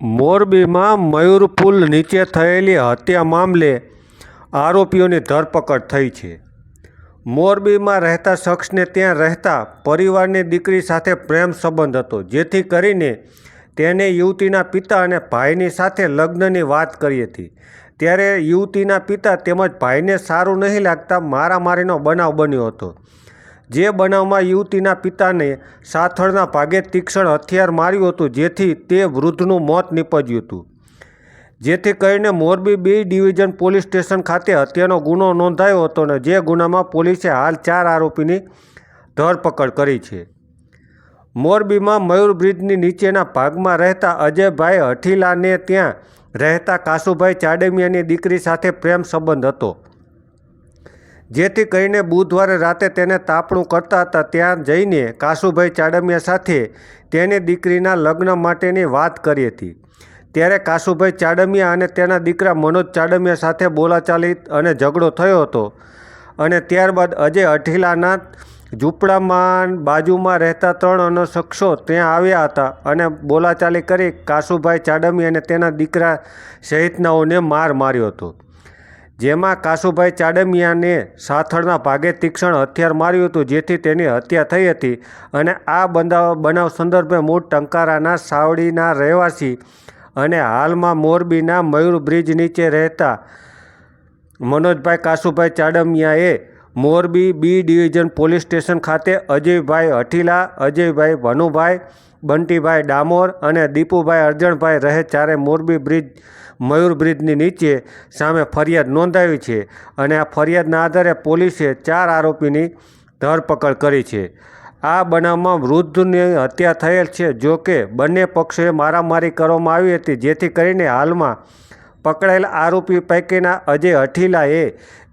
મોરબીમાં મયુર પુલ નીચે થયેલી હત્યા મામલે આરોપીઓની ધરપકડ થઈ છે. મોરબીમાં રહેતા શખ્સને ત્યાં રહેતા પરિવારની દીકરી સાથે પ્રેમ સંબંધ હતો, જેથી કરીને તેને યુવતીના પિતા અને ભાઈની સાથે લગ્નની વાત કરી હતી. ત્યારે યુવતીના પિતા તેમજ ભાઈને સારું નહીં લાગતા મારામારીનો બનાવ બન્યો હતો. જે બનાવમાં યુવતીના પિતાને સાથળના ભાગે તીક્ષ્ણ હથિયાર માર્યું હતું, જેથી તે વૃદ્ધનું મોત નીપજ્યું હતું. જેથી કરીને Morbi B division police station ખાતે હત્યાનો ગુનો નોંધાયો હતો અને જે ગુનામાં પોલીસે હાલ ચાર આરોપીની ધરપકડ કરી છે. મોરબીમાં મયુર બ્રિજની નીચેના ભાગમાં રહેતા અજયભાઈ હઠીલાને ત્યાં રહેતા કાસુભાઈ ચાડેમિયાની દીકરી સાથે પ્રેમ સંબંધ હતો. જેથી કરીને બુધવારે રાતે તેને તાપણું કરતા હતા, ત્યાં જઈને કાસુભાઈ ચાડમિયા સાથે તેની દીકરીના લગ્ન માટેની વાત કરી હતી. ત્યારે કાસુભાઈ ચાડમિયા અને તેના દીકરા મનોજ ચાડમિયા સાથે બોલાચાલી અને ઝઘડો થયો હતો અને ત્યારબાદ અજય અઠીલાના ઝૂંપડામાં બાજુમાં રહેતા ત્રણ અન્ય શખ્સો ત્યાં આવ્યા હતા અને બોલાચાલી કરી કાસુભાઈ ચાડમી અને તેના દીકરા સહિતનાઓને માર માર્યો હતો. જેમાં કાસુભાઈ ચાડમિયાને સાથળના ભાગે તીક્ષ્ણ હથિયાર માર્યું હતું, જેથી તેની હત્યા થઈ હતી અને આ બનાવ બનાવ સંદર્ભે મૂળ ટંકારાના સાવડીના રહેવાસી અને હાલમાં મોરબીના મયુર બ્રિજ નીચે રહેતા Manojbhai Kasubhai ચાડમિયાએ Morbi B division police station ખાતે અજયભાઈ હઠીલા, અજયભાઈ ભનુભાઈ બંટીભાઈ ડામોર અને દીપુભાઈ અરજણભાઈ રહે ચારે મોરબી બ્રિજ, મયુર બ્રિજની નીચે સામે ફરિયાદ નોંધાવી છે અને આ ફરિયાદના આધારે પોલીસે ચાર આરોપીની ધરપકડ કરી છે. આ બનાવમાં વૃદ્ધની હત્યા થયેલ છે જો કે બંને પક્ષોએ મારામારી કરવામાં આવી હતી, જેથી કરીને હાલમાં પકડાયેલ આરોપી પૈકીના અજય હઠીલાએ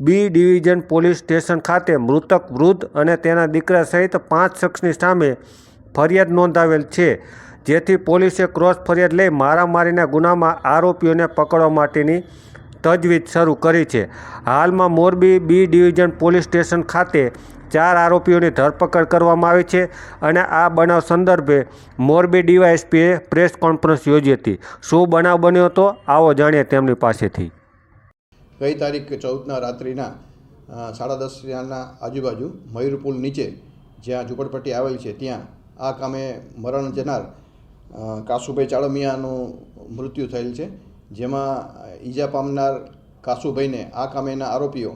બી ડિવિઝન પોલીસ સ્ટેશન ખાતે મૃતક વૃદ્ધ અને તેના દીકરા સહિત પાંચ શખ્સની સામે ફરિયાદ નોંધાવેલ છે. જેથી પોલીસે ક્રોસ ફરિયાદ લઈ મારામારીના ગુનામાં આરોપીઓને પકડવા માટેની તજવીજ શરૂ કરી છે. હાલમાં Morbi B division police station ખાતે ચાર આરોપીઓની ધરપકડ કરવામાં આવી છે અને આ બનાવ સંદર્ભે મોરબી ડીવાયએસપીએ પ્રેસ કોન્ફરન્સ યોજી હતી. શું બનાવ બન્યો હતો, આવો જાણીએ તેમની પાસેથી. ગઈ તારીખ ચૌદના રાત્રિના સાડા દસના આજુબાજુ મયુર પુલ નીચે જ્યાં ઝૂંપડપટ્ટી આવેલ છે, ત્યાં આ કામે મરણ જનાર કાસુભાઈ ચાળમિયાનું મૃત્યુ થયેલ છે. જેમાં ઈજા પામનાર કાસુભાઈને આ કામેના આરોપીઓ,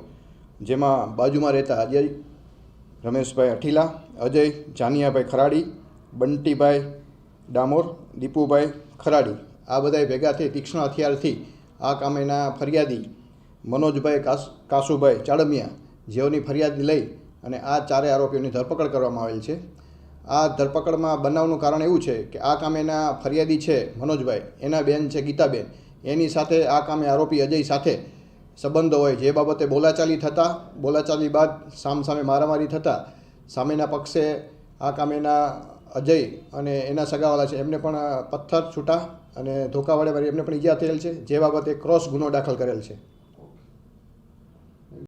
જેમાં બાજુમાં રહેતા અજય રમેશભાઈ અઠીલા, અજય, જાનિયાભાઈ ખરાડી, બંટીભાઈ ડામોર, દીપુભાઈ ખરાડી, આ બધાએ ભેગા થઈ તીક્ષ્ણ હથિયારથી આ કામેના ફરિયાદી મનોજભાઈ કાસ, કાસુભાઈ ચાડમિયા, જેઓની ફરિયાદ લઈ અને આ ચારે આરોપીઓની ધરપકડ કરવામાં આવેલ છે. આ ધરપકડમાં બનાવનું કારણ એવું છે કે આ કામેના ફરિયાદી છે મનોજભાઈ, એના બેન છે ગીતાબેન. એની સાથે આ કામે આરોપી અજય સાથે સંબંધો હોય જે બાબતે બોલાચાલી થતાં, બોલાચાલી બાદ સામ સામે મારામારી થતાં સામેના પક્ષે આ કામેના અજય અને એના સગાવાલા છે, એમને પણ પથ્થર છૂટા અને ધોકા વડે એમને પણ ઈજા થયેલ છે, જે બાબતે ક્રોસ ગુનો દાખલ કરેલ છે.